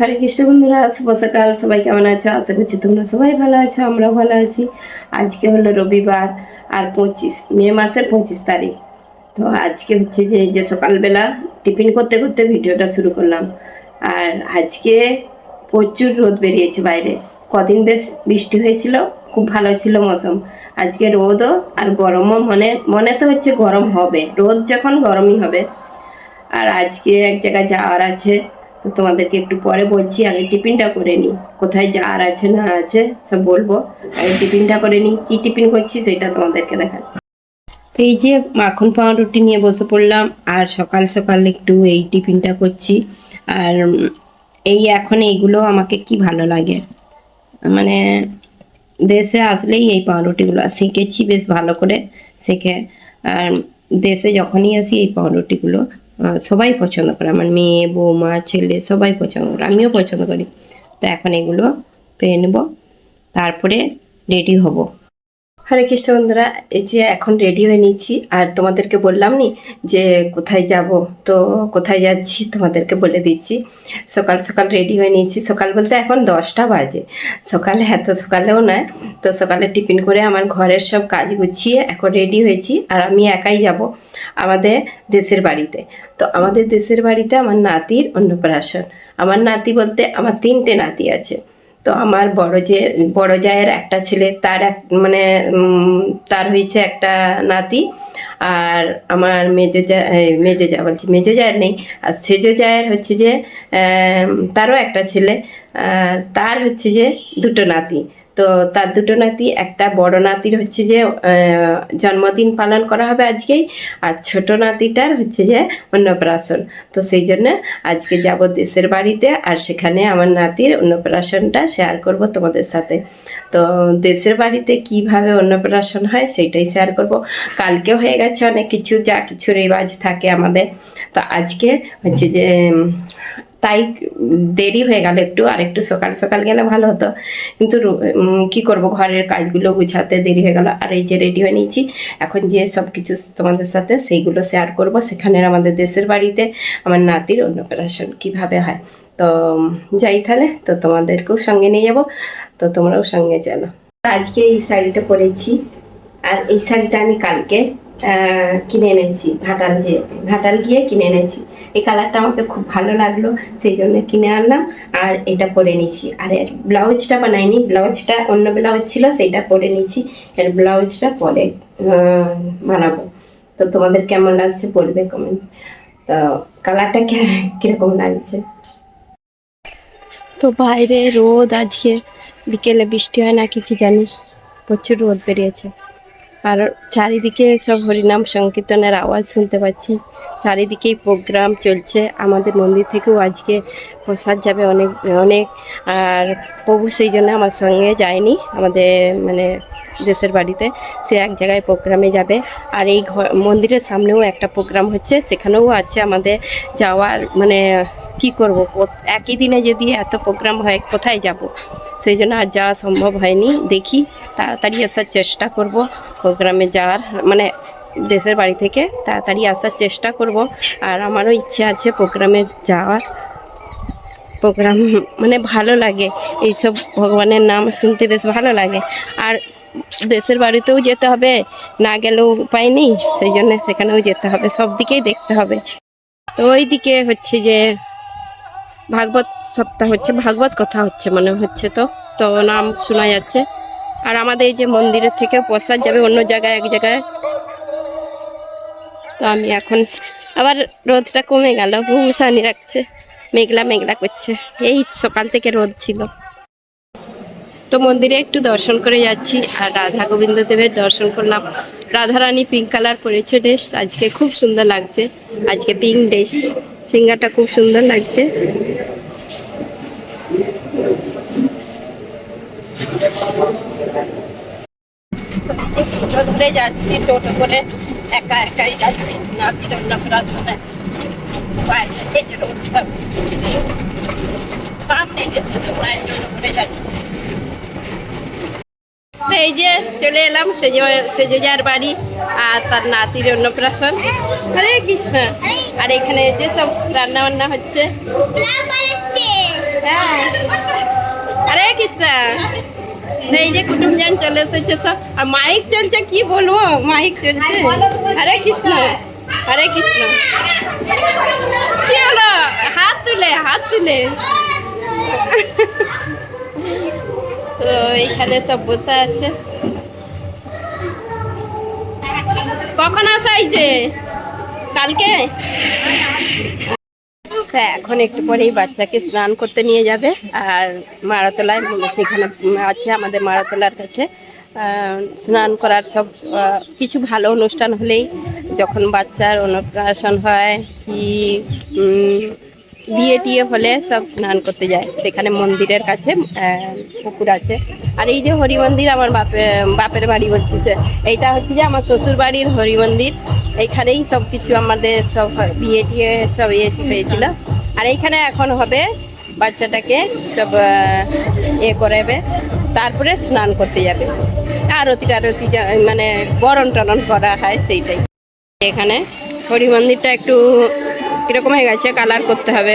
হরে কৃষ্ণ বন্ধুরা, শুভ সকাল, সবাই কেমন আছো? আশা করছি তোমরা সবাই ভালো আছো, আমরাও ভালো আছি। আজকে হলো রবিবার আর পঁচিশ, মে মাসের পঁচিশ তারিখ। তো আজকে হচ্ছে যে যে সকালবেলা টিফিন করতে করতে ভিডিওটা শুরু করলাম। আর আজকে প্রচুর রোদ বেরিয়েছে বাইরে। কদিন বেশ বৃষ্টি হয়েছিল, খুব ভালো ছিল মৌসুম। আজকে রোদও আর গরমও মনে মনে তো হচ্ছে গরম হবে। রোদ যখন গরমই হবে। আর আজকে এক জায়গায় যাওয়ার আছে তো তোমাদেরকে একটু পরে বলছি, আগে টিফিনটা করে নিই। কোথায় যাওয়ার আছে, না আছে, সব বলব। আগে টিফিনটা করে নিই, কি টিফিন করছি সেটা তোমাদেরকে দেখাচ্ছি। তো এই যে মাখন পাউরুটি নিয়ে বসে পড়লাম, আর সকাল সকাল একটু এই টিফিনটা করছি। আর এই এখন এইগুলো আমাকে কি ভালো লাগে? মানে দেশে আসলেই এই পাউরুটিগুলো, শিখেছি বেশ ভালো করে শিখে। আর দেশে যখনই আসি এই পাউরুটিগুলো সবাই পছন্দ করে। আমার মেয়ে, বৌমা, ছেলে সবাই পছন্দ করে, আমিও পছন্দ করি। তো এখন এগুলো পেয়ে নেব। তারপরে রেডি হব। হরে কৃষ্ণ বন্ধুরা এই যে এখন রেডি হয়ে নিয়েছি। আর তোমাদেরকে বললাম নি যে কোথায় যাব, তো কোথায় যাচ্ছি তোমাদেরকে বলে দিচ্ছি। সকাল সকাল রেডি হয়ে নিয়েছি। সকাল বলতে এখন দশটা বাজে। সকালে এত সকালেও নয়, তো সকালে টিফিন করে আমার ঘরের সব কাজ গুছিয়ে এখন রেডি হয়েছি। আর আমি একাই যাব আমাদের দেশের বাড়িতে। তো আমাদের দেশের বাড়িতে আমার নাতির অন্নপ্রাশন। আমার নাতি বলতে আমার তিনটে নাতি আছে। তো আমার বড় যে, বড় জায়ের একটা ছেলে, তার এক মানে তার হয়েছে একটা নাতি। আর আমার মেজো জা মেজো যা বলছি মেজো জায়ের নেই, আর সেজো জায়ের হচ্ছে যে তারও একটা ছেলে তার হচ্ছে যে দুটো নাতি। তো তার দুটো নাতি, একটা বড় নাতির হচ্ছে যে জন্মদিন পালন করা হবে আজকেই, আর ছোট নাতিটার হচ্ছে যে অন্নপ্রাশন। তো সেই জন্য আজকে যাব দেশের বাড়িতে, আর সেখানে আমার নাতির অন্নপ্রাশনটা শেয়ার করব তোমাদের সাথে। তো দেশের বাড়িতে কীভাবে অন্নপ্রাশন হয় সেটাই শেয়ার করব। কালকে হয়ে গেছে অনেক কিছু, যা কিছু রেওয়াজ থাকে আমাদের। তো আজকে হচ্ছে যে তাই দেরি হয়ে গেল একটু, আর একটু সকাল সকাল গেলে ভালো হতো। কিন্তু কি করব? ঘরের কাজগুলো গুছাতে দেরি হয়ে গেল। আর এই যে রেডি হয়ে নিয়েছি, এখন যে সব কিছু তোমাদের সাথে সেইগুলো শেয়ার করব। সেখানে আমাদের দেশের বাড়িতে আমার নাতির অন্নপ্রাশন কীভাবে হয়। তো যাই তাহলে, তো তোমাদেরকেও সঙ্গে নিয়ে যাব, তো তোমরাও সঙ্গে চলো। আজকে এই শাড়িটা পরেছি, আর এই শাড়িটা আমি কালকে কিনে এনেছি, ঘাটাল যে, ঘাটাল গিয়ে কিনে এনেছি। এই কালারটা আমাকে খুব ভালো লাগল, সেই জন্য কিনে আনলাম আর এটা পরে নিয়েছি আর এর ব্লাউজটা বানাইনি, ব্লাউজটা অন্য ব্লাউজ ছিল, সেইটা পরে নিয়েছি এর ব্লাউজটা পরে বানাবো। তো তোমাদের কেমন লাগছে বলবে কমেন্ট তো কালারটা কীরকম লাগছে? তো বাইরে রোদ আজকে, বিকেলে বৃষ্টি হয় নাকি কি জানি। প্রচুর রোদ বেরিয়েছে। আর চারিদিকে সব হরিনাম সংকীর্তনের আওয়াজ শুনতে পাচ্ছি। চারিদিকেই প্রোগ্রাম চলছে। আমাদের মন্দির থেকেও আজকে প্রসাদ যাবে অনেক অনেক। আর প্রভু সেই জন্য আমার সঙ্গে যায়নি। আমাদের মানে দেশের বাড়িতে, সে এক জায়গায় প্রোগ্রামে যাবে। আর এই ঘর মন্দিরের সামনেও একটা প্রোগ্রাম হচ্ছে, সেখানেও আছে আমাদের যাওয়ার মানে কি করব? একই দিনে যদি এত প্রোগ্রাম হয়, কোথায় যাব? সেই জন্য আর যাওয়া সম্ভব হয়নি। দেখি, তাড়াতাড়ি আসার চেষ্টা করব প্রোগ্রামে যাওয়ার। মানে দেশের বাড়ি থেকে তাড়াতাড়ি আসার চেষ্টা করব। আর আমারও ইচ্ছে আছে প্রোগ্রামে যাওয়ার। প্রোগ্রাম মানে ভালো লাগে। এইসব ভগবানের নাম শুনতে বেশ ভালো লাগে। আর দেশের বাড়িতেও যেতে হবে, না গেলেও উপায় নেই, সেই জন্য সেখানেও যেতে হবে, সব দিকেই দেখতে হবে। তো ওইদিকে হচ্ছে যে ভাগবত সপ্তাহ হচ্ছে, ভাগবত কথা হচ্ছে মনে হচ্ছে তো তো নাম শোনা যাচ্ছে। আর আমাদের এই যে মন্দিরের থেকে প্রসাদ যাবে অন্য জায়গায়, এক জায়গায়। তো আমি এখন আবার রোদটা কমে গেল ঘুমসানি রাখছে মেঘলা মেঘলা করছে, এই সকাল থেকে রোদ ছিল। তো মন্দিরে একটু দর্শন করে যাচ্ছি আর রাধা গোবিন্দ দেবের দর্শন করলাম। রাধারানী পিঙ্ক কালার পরেছে ড্রেস আজকে খুব সুন্দর লাগছে। আজকে পিঙ্ক ড্রেস সিঙ্গাটা খুব সুন্দর লাগছে। টোটো ধরে যাচ্ছি, টোটো করে একা একাই যাচ্ছি নাতির অন্নপ্রাশনে বাইরে এই যে রোদটা সামনে বেশি করে যাচ্ছি। এই যে চলে এলাম সেজো সেজোজার বাড়ি আর তার নাতির অন্নপ্রাশন। হরে কৃষ্ণ। আর এখানে যে সব রান্না বান্না হচ্ছে। ব্লগ বানাচ্ছে। হ্যাঁ। না এই যে কুটুমজান চলে এসেছে সব। আর মাইক চলছে কি বলব? মাইক চলছে। হরে কৃষ্ণ। হরে কৃষ্ণ। কি হলো? হাত তুলে হাত তুলে। তো এইখানে সব বসে আছে। কখন আসা যে? কালকে? এখন একটু পরেই বাচ্চাকে স্নান করতে নিয়ে যাবে, আর মারাতলায় সেখানে আছে আমাদের মারাতলার কাছে। স্নান করার সব কিছু ভালো অনুষ্ঠান হলেই যখন বাচ্চার অনুপ্রাশন হয়, কি বিয়ে টিয়ে হলে সব স্নান করতে যায়। সেখানে মন্দিরের কাছে পুকুর আছে। আর এই যে হরি মন্দির আমার বাপের বাপের বাড়ি বলছি এইটা হচ্ছে যে আমার শ্বশুর বাড়ির হরি মন্দির এইখানেই সব কিছু আমাদের সব বিয়ে টিয়ে সব ইয়ে হয়েছিল। আর এইখানে এখন হবে, বাচ্চাটাকে সব ইয়ে করাবে। তারপরে স্নান করতে যাবে। আরতি টারতি মানে বরণ টরণ করা হয় সেইটাই। এখানে হরি মন্দিরটা একটু কীরকম হয়ে গেছে কালার করতে হবে।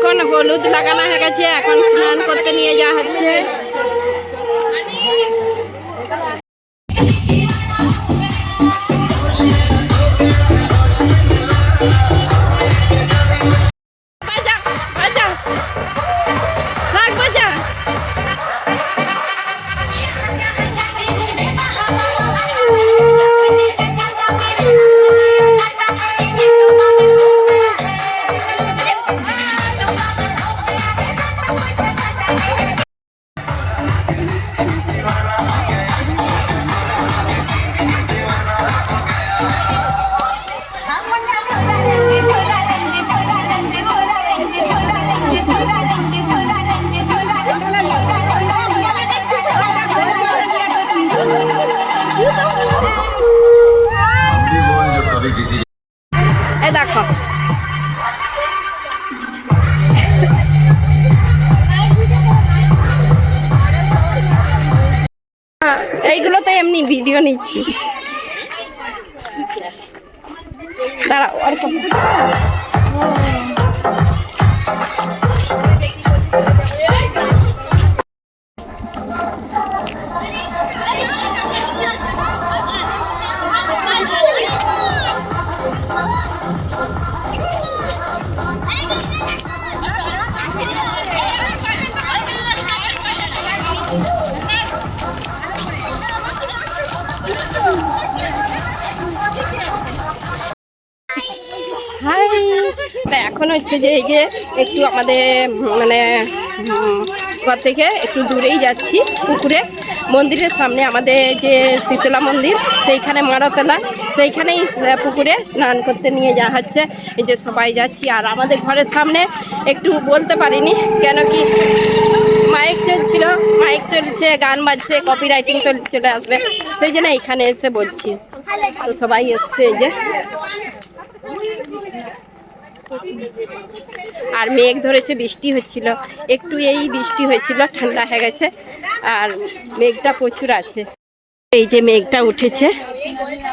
এখন হলুদ লাগানো হয়ে গেছে এখন স্নান করতে নিয়ে যাওয়া হচ্ছে। এমনি ভিডিও নিচ্ছি। দাঁড়াও আর যে একটু আমাদের মানে ঘর থেকে একটু দূরেই যাচ্ছি, পুকুরে। মন্দিরের সামনে আমাদের যে শীতলা মন্দির, সেইখানে মারাতলা, সেইখানেই পুকুরে স্নান করতে নিয়ে যাওয়া হচ্ছে। এই যে সবাই যাচ্ছি, আর আমাদের ঘরের সামনে একটু বলতে পারিনি, কেন কি মাইক চলছিল, মাইক চলছে, গান বাজছে কপি রাইটিং চলে আসবে। সেই জন্য এখানে এসে বলছি। তো সবাই এসছে এই যে। আর মেঘ ধরেছে, বৃষ্টি হচ্ছিল। একটু এই বৃষ্টি হয়েছিল, ঠান্ডা হয়ে গেছে, আর মেঘটা প্রচুর আছে। এই যে মেঘটা উঠেছে,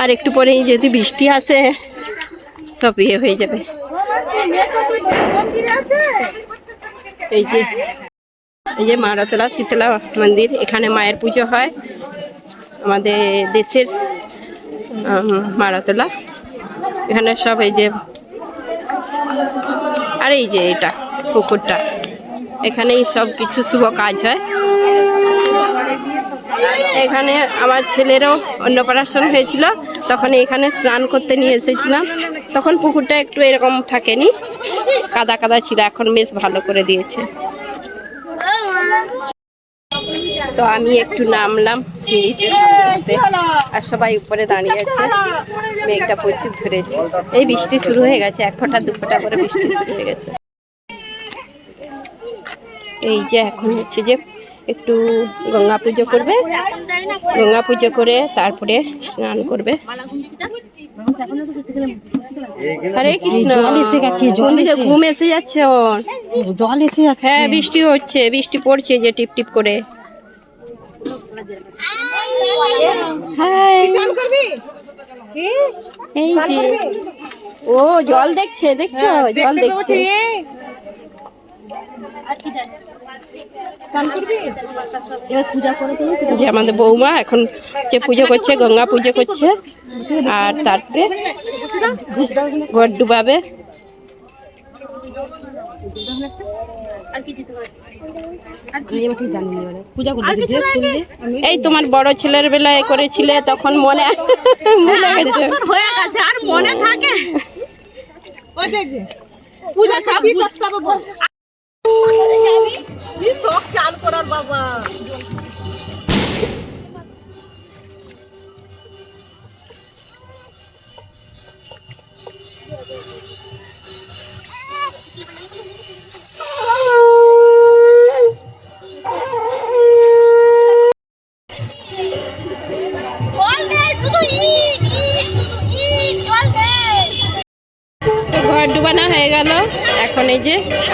আর একটু পরেই যদি বৃষ্টি আসে, সব ইয়ে হয়ে যাবে। এই যে এই যে মারাতলা, শীতলা মন্দির, এখানে মায়ের পুজো হয়। আমাদের দেশের মারাতলা। এখানে সব এই যে আর এই যে এটা পুকুরটা। এখানেই সব কিছু শুভ কাজ হয়। এখানে আমার ছেলেরও অন্নপ্রাশন হয়েছিল, তখন এখানে স্নান করতে নিয়ে এসেছিলাম। তখন পুকুরটা একটু এরকম থাকেনি, কাদা কাদা ছিল, এখন বেশ ভালো করে দিয়েছে। তো আমি একটু নামলাম সিঁড়িতে আর সবাই উপরে দাঁড়িয়ে আছে। মেঘটা প্রচুর ধরেছে। এই বৃষ্টি শুরু হয়ে গেছে। এক ফোঁটা দু ফোঁটা করে বৃষ্টি শুরু হয়ে গেছে। এই যে এখন হচ্ছে যে একটু গঙ্গা পুজো করবে। গঙ্গা পুজো করে তারপরে স্নান করবে। হরে কৃষ্ণ। ঘুম এসে যাচ্ছে ওর জল এসে যাচ্ছে। হ্যাঁ বৃষ্টি হচ্ছে। বৃষ্টি পড়ছে যে টিপ টিপ করে। হাই। এই যে ও জল দেখছে দেখছ? জল দেখছে। যে আমাদের বৌমা এখন যে পুজো করছে গঙ্গা পুজো করছে। আর তারপরে ঘর ডুবাবে। যে খুললে এই তোমার বড় ছেলের বেলায় করেছিলে তখন মনে ভুলে গেছে। হয়ে গেছে আর মনে থাকে? পূজা করতে হবে বাবা।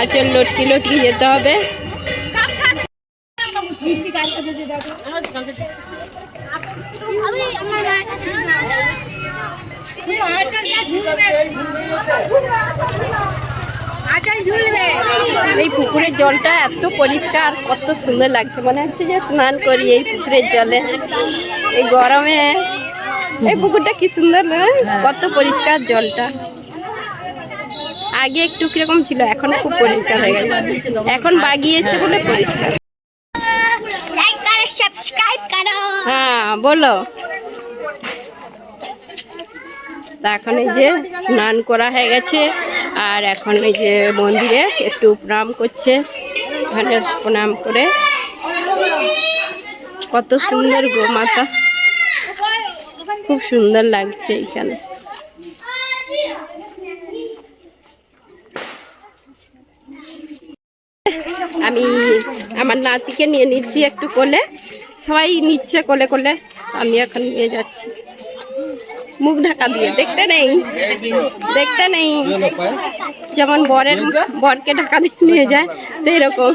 আঁচল লটকি লটকি যেতে হবে। এই পুকুরের জলটা এত পরিষ্কার, কত সুন্দর লাগছে। মনে হচ্ছে যে স্নান করি এই পুকুরের জলে। এই গরমে, এই পুকুরটা কি সুন্দর কত পরিষ্কার জলটা। আগে একটু কীরকম ছিল এখন খুব পরিষ্কার হয়ে গেছে। এখন বাগিয়েছে বলে পরিষ্কার। হ্যাঁ বলো। এখন এই যে স্নান করা হয়ে গেছে আর এখন এই যে মন্দিরে একটু প্রণাম করছে এখানে প্রণাম করে। কত সুন্দর গো মাতা খুব সুন্দর লাগছে এখানে আমি আমার নাতিকে নিয়ে নিচ্ছি একটু কোলে। সবাই নিচ্ছে কোলে কোলে। আমি এখন নিয়ে যাচ্ছি। মুখ ঢাকা দিয়ে। দেখতে নেই। দেখতে নেই। যেমন বরের বরকে ঢাকা দিয়ে নিয়ে যায় সেই রকম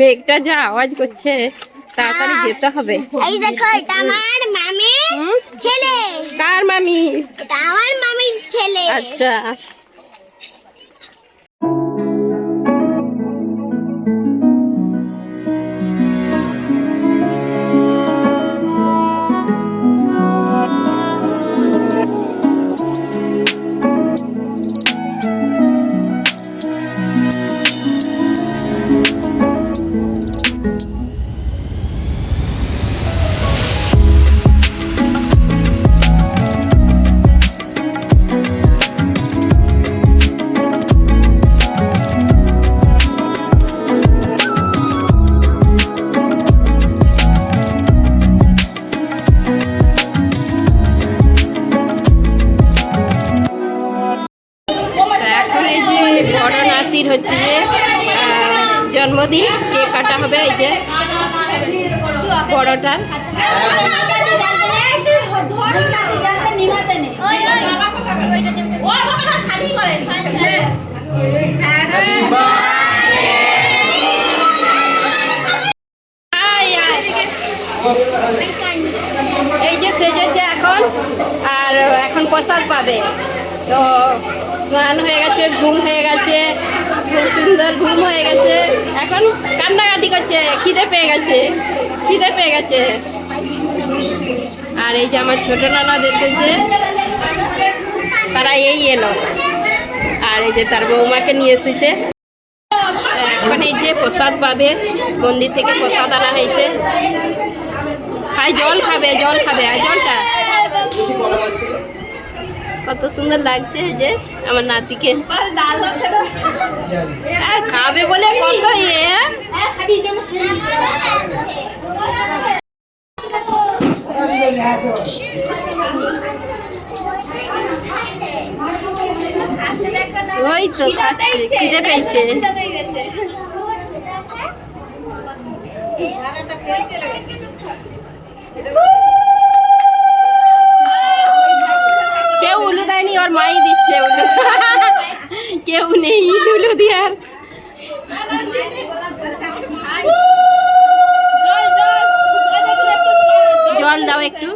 মেঘটা যা আওয়াজ করছে তাড়াতাড়ি যেতে হবে। এই দেখো এটা আমার মামি ছেলে। কার মামি? এটা আমার মামির ছেলে। আচ্ছা। প্রসাদ পাবে। তো স্নান হয়ে গেছে, ঘুম হয়ে গেছে, খুব সুন্দর ঘুম হয়ে গেছে। এখন কান্নাকাটি করছে, খিদে পেয়ে গেছে, খিদে পেয়ে গেছে। আর এই যে আমার ছোট নানা এসেছে তারা এই এলো। আর এই যে তার বৌমাকে নিয়ে এসেছে। এখন এই যে প্রসাদ পাবে, মন্দির থেকে প্রসাদ আনা হয়েছে। হাই জল খাবে জল খাবে, আর জলটা? কত সুন্দর লাগছে যে আমার নাতিকে। খাবে বলে কত ইয়ে? ওই তো খিদে পেয়েছে? কেউ উলু দেয়নি ওর মাই দিচ্ছে উলু। কেউ নেই উলু দিয়ার জল দাও একটু।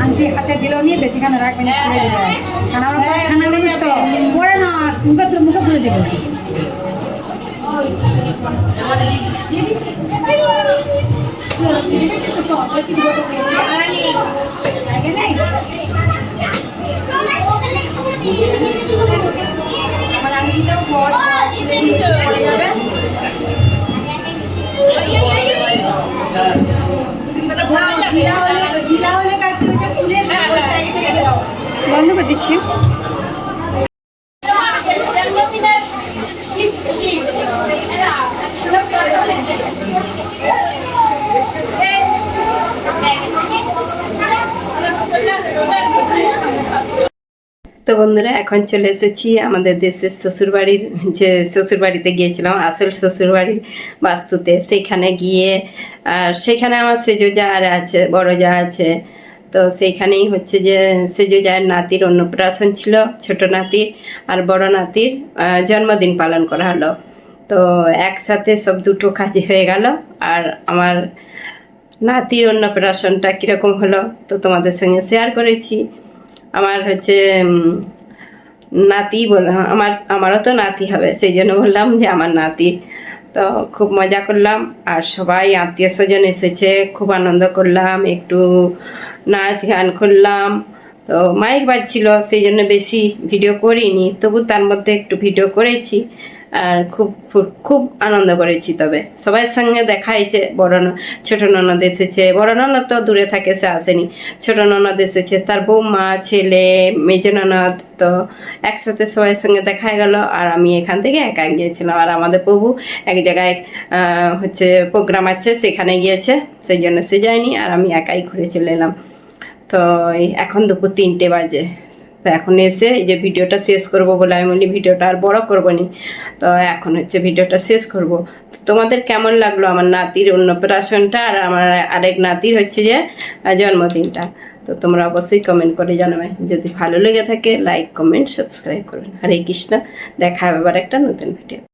আনটি হাতে দিলেও নিয়ে বেশিখানে রাখবে না কারণ আমরা তো পড়ে না মুখে তুলে মুখে খুলে দেবে বন্ধ করে দিচ্ছি। তো বন্ধুরা, এখন চলে এসেছি আমাদের দেশের শ্বশুরবাড়ির, যে শ্বশুরবাড়িতে গিয়েছিলাম, আসল শ্বশুরবাড়ির বাস্তুতে। সেখানে গিয়ে, আর সেখানে আমার সেজো যা আর আছে, বড় যা আছে। তো সেইখানেই হচ্ছে যে, সেজো যার নাতির অন্নপ্রাশন ছিল, ছোট নাতির আর বড় নাতির জন্মদিন পালন করা হলো। তো একসাথে সব দুটো কাজ হয়ে গেল, আর আমার নাতির অন্নপ্রাশনটা কীরকম হলো, তো তোমাদের সঙ্গে শেয়ার করেছি। আমার হচ্ছে নাতি বল, আমার, আমারও তো নাতি হবে, সেই জন্য বললাম যে আমার নাতি। তো খুব মজা করলাম, আর সবাই আত্মীয় স্বজন এসেছে, খুব আনন্দ করলাম, একটু নাচ গান করলাম। তো মাইক বাজছিল, সেই জন্য বেশি ভিডিও করিনি, তবু তার মধ্যে একটু ভিডিও করেছি। আর খুব খুব আনন্দ করেছি তবে। সবার সঙ্গে দেখা হয়েছে, বড় ছোট ননদ এসেছে। বড় ননদ তো দূরে থাকে, সে আসেনি। ছোট ননদ এসেছে, তার বৌমা, ছেলে, মেজ ননদ তো একসাথে সবার সঙ্গে দেখা গেল আর আমি এখান থেকে একা গিয়েছিলাম। আর আমাদের প্রভু এক জায়গায় হচ্ছে প্রোগ্রাম আছে, সেখানে গিয়েছে, সেই জন্য সে যায়নি আর আমি একাই ঘুরে চলে এলাম। তো এখন দুপুর তিনটে বাজে। তো এখন এসে যে ভিডিওটা শেষ করব বলে আমি বলি ভিডিওটা আর বড় করব নি। তো এখন হচ্ছে ভিডিওটা শেষ করব। তো তোমাদের কেমন লাগল আমার নাতির অন্নপ্রাশনটা আর আমার আরেক নাতির হচ্ছে যে জন্মদিনটা? তো তোমরা অবশ্যই কমেন্ট করে জানাবে। যদি ভালো লেগে থাকে লাইক কমেন্ট সাবস্ক্রাইব করবেন হরে কৃষ্ণ। দেখা হবে আবার একটা নতুন ভিডিও